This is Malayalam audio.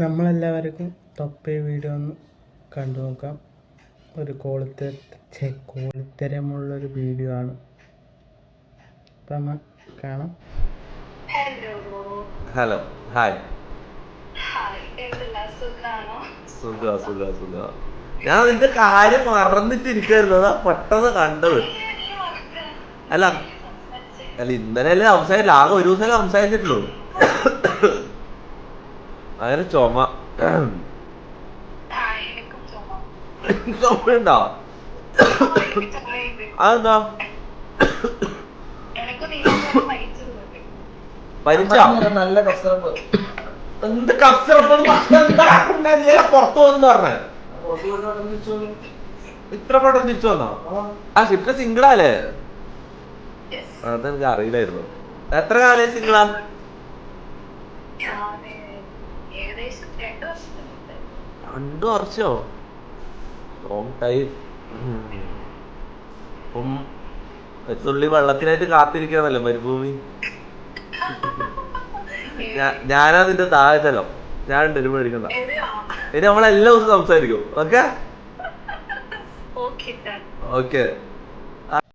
നമ്മളെല്ലാവർക്കും തൊപ്പി വീഡിയോ ഒന്ന് കണ്ടു നോക്കാം. ഒരു കോളിത്ത കോളിത്തരമുള്ളൊരു വീഡിയോ ആണ്. അപ്പം കാണാം. ഹലോ ഹലോ ഹായ് സുഖ സുഖ സുഖ. ഞാൻ നിന്റെ കാര്യം മറന്നിട്ടിരിക്കായിരുന്നു. അതാ പെട്ടെന്ന് കണ്ടത്. അല്ല. അല്ല ഇന്നലെ അല്ലേ സംസാരിച്ചില്ല ആകെ ഒരു ദിവസം സംസാരിച്ചിട്ടുള്ളൂ. അങ്ങനെ ചുമ. ചുമണ്ടോ ചുമയുണ്ടോ? അതെന്താ? നല്ല കസറപ്പ് എന്ത് കസറപ്പ് പുറത്തു പോകുന്നു പറഞ്ഞേ. ഇത്ര പെട്ടെന്ന് തിരിച്ചു വന്നോ? ആ. ഷിഫ്റ്റ് സിംഗിളാല്ലേ യെസ് അതെനിക്ക് അറിയില്ലായിരുന്നു. എത്ര കാലം സിംഗിളാ? രണ്ട് വർഷോ? ലോങ് ടൈം ഇപ്പം തുള്ളി വെള്ളത്തിനായിട്ട് കാത്തിരിക്കാന്നല്ലോ മരുഭൂമി? ഞാൻ ഞാനാ നിന്റെ താഴെത്തലോ ഞാൻ ഡെലിവറി മേടിക്കണ്ട. ഏതാ ഇനി നമ്മളെല്ലാ ദിവസവും സംസാരിക്കും. ഓക്കെ? ഓക്കെ.